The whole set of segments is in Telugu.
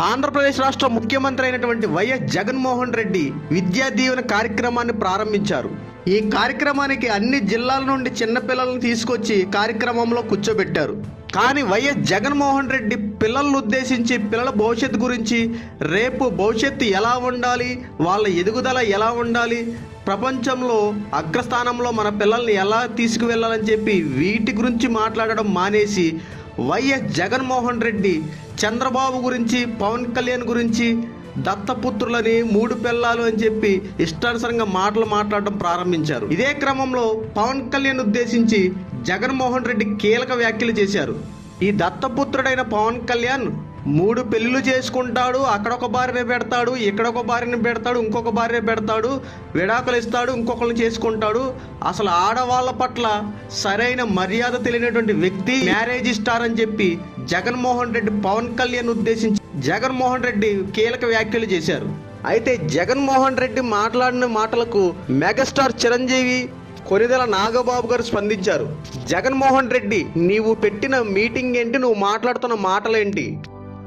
ఆంధ్రప్రదేశ్ రాష్ట్ర ముఖ్యమంత్రి అయినటువంటి వైఎస్ జగన్మోహన్ రెడ్డి విద్యా దీవెన కార్యక్రమాన్ని ప్రారంభించారు. ఈ కార్యక్రమానికి అన్ని జిల్లాల నుండి చిన్నపిల్లలను తీసుకొచ్చి కార్యక్రమంలో కూర్చోబెట్టారు. కానీ వైఎస్ జగన్మోహన్ రెడ్డి పిల్లలను ఉద్దేశించి పిల్లల భవిష్యత్తు గురించి రేపు భవిష్యత్తు ఎలా ఉండాలి వాళ్ళ ఎదుగుదల ఎలా ఉండాలి ప్రపంచంలో అగ్రస్థానంలో మన పిల్లల్ని ఎలా తీసుకువెళ్ళాలని చెప్పి వీటి గురించి మాట్లాడడం మానేసి వైఎస్ జగన్మోహన్ రెడ్డి చంద్రబాబు గురించి పవన్ కళ్యాణ్ గురించి దత్తపుత్రులని మూడు పిల్లలు అని చెప్పి ఇష్టానుసరంగా మాటలు మాట్లాడడం ప్రారంభించారు. ఇదే క్రమంలో పవన్ కళ్యాణ్ ఉద్దేశించి జగన్మోహన్ రెడ్డి కీలక వ్యాఖ్యలు చేశారు. ఈ దత్తపుత్రుడైన పవన్ కళ్యాణ్ మూడు పెళ్ళిళ్ళు చేసుకుంటాడు అక్కడ ఒక భార్యని పెడతాడు ఇక్కడ ఒక భార్యని పెడతాడు ఇంకొక భార్య పెడతాడు విడాకులు ఇస్తాడు ఇంకొకరిని చేసుకుంటాడు. అసలు ఆడవాళ్ళ పట్ల సరైన మర్యాద తెలియనటువంటి వ్యక్తి మ్యారేజ్ స్టార్ అని చెప్పి జగన్మోహన్ రెడ్డి పవన్ కళ్యాణ్ ఉద్దేశించి జగన్మోహన్ రెడ్డి కీలక వ్యాఖ్యలు చేశారు. అయితే జగన్మోహన్ రెడ్డి మాట్లాడిన మాటలకు మెగాస్టార్ చిరంజీవి కొరిదెల నాగబాబు గారు స్పందించారు. జగన్మోహన్ రెడ్డి నీవు పెట్టిన మీటింగ్ ఏంటి? నువ్వు మాట్లాడుతున్న మాటలేంటి?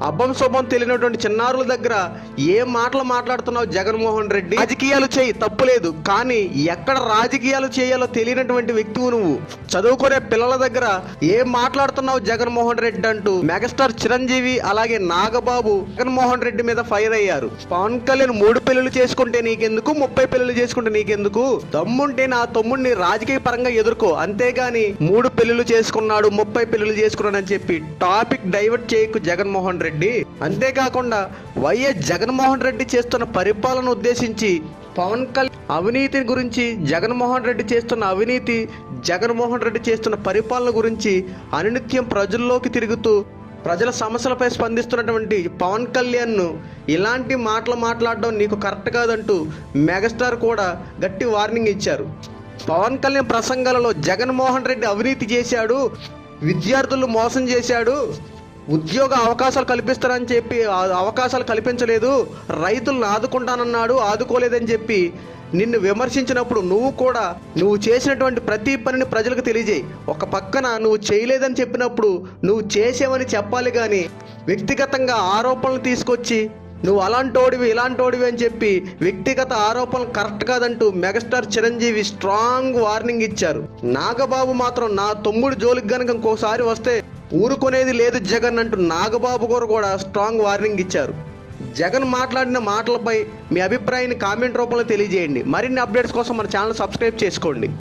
అబ్బం శుభం తెలియనటువంటి చిన్నారుల దగ్గర ఏ మాటలు మాట్లాడుతున్నావు జగన్మోహన్ రెడ్డి? రాజకీయాలు చేయి తప్పులేదు కానీ ఎక్కడ రాజకీయాలు చేయాలో తెలియనటువంటి వ్యక్తివు నువ్వు. చదువుకునే పిల్లల దగ్గర ఏం మాట్లాడుతున్నావు జగన్మోహన్ రెడ్డి అంటూ? మెగాస్టార్ చిరంజీవి అలాగే నాగబాబు జగన్మోహన్ రెడ్డి మీద ఫైర్ అయ్యారు. పవన్ కళ్యాణ్ మూడు పెళ్ళిళ్ళు చేసుకుంటే నీకెందుకు? ముప్పై పెళ్ళిలు చేసుకుంటే నీకెందుకు? దమ్ముంటే నా తమ్ముడిని రాజకీయ పరంగా ఎదుర్కో. అంతేగాని మూడు పెళ్ళిలు చేసుకున్నాడు ముప్పై పెళ్ళిళ్ళు చేసుకున్నాడు అని చెప్పి టాపిక్ డైవర్ట్ చేయకు జగన్మోహన్ రెడ్డి. అంతేకాకుండా వైఎస్ జగన్మోహన్ రెడ్డి చేస్తున్న పరిపాలన ఉద్దేశించి పవన్ కళ్యాణ్ అవినీతి గురించి జగన్మోహన్ రెడ్డి చేస్తున్న అవినీతి జగన్మోహన్ రెడ్డి చేస్తున్న పరిపాలన గురించి అనునిత్యం ప్రజల్లోకి తిరుగుతూ ప్రజల సమస్యలపై స్పందిస్తున్నటువంటి పవన్ కళ్యాణ్ను ఇలాంటి మాటలు మాట్లాడడం నీకు కరెక్ట్ కాదంటూ మెగాస్టార్ కూడా గట్టి వార్నింగ్ ఇచ్చారు. పవన్ కళ్యాణ్ ప్రసంగాలలో జగన్మోహన్ రెడ్డి అవినీతి చేశాడు విద్యార్థులు మోసం చేశాడు ఉద్యోగ అవకాశాలు కల్పిస్తారని చెప్పి అవకాశాలు కల్పించలేదు. రైతులను ఆదుకుంటానన్నాడు ఆదుకోలేదని చెప్పి నిన్ను విమర్శించినప్పుడు నువ్వు కూడా నువ్వు చేసినటువంటి ప్రతి పనిని ప్రజలకు తెలియజేయి. ఒక పక్కన నువ్వు చేయలేదని చెప్పినప్పుడు నువ్వు చేసేవని చెప్పాలి కానీ వ్యక్తిగతంగా ఆరోపణలు తీసుకొచ్చి నువ్వు అలాంటోడివి ఇలాంటోడివి అని చెప్పి వ్యక్తిగత ఆరోపణలు కరెక్ట్ కాదంటూ మెగాస్టార్ చిరంజీవి స్ట్రాంగ్ వార్నింగ్ ఇచ్చారు. నాగబాబు మాత్రం నా తమ్ముడు జోలికి గనక ఇంకోసారి వస్తే ఊరుకునేది లేదు జగన్ అంటూ నాగబాబు గారు కూడా స్ట్రాంగ్ వార్నింగ్ ఇచ్చారు. జగన్ మాట్లాడిన మాటలపై మీ అభిప్రాయాన్ని కామెంట్ రూపంలో తెలియజేయండి. మరిన్ని అప్డేట్స్ కోసం మన ఛానల్ సబ్స్క్రైబ్ చేసుకోండి.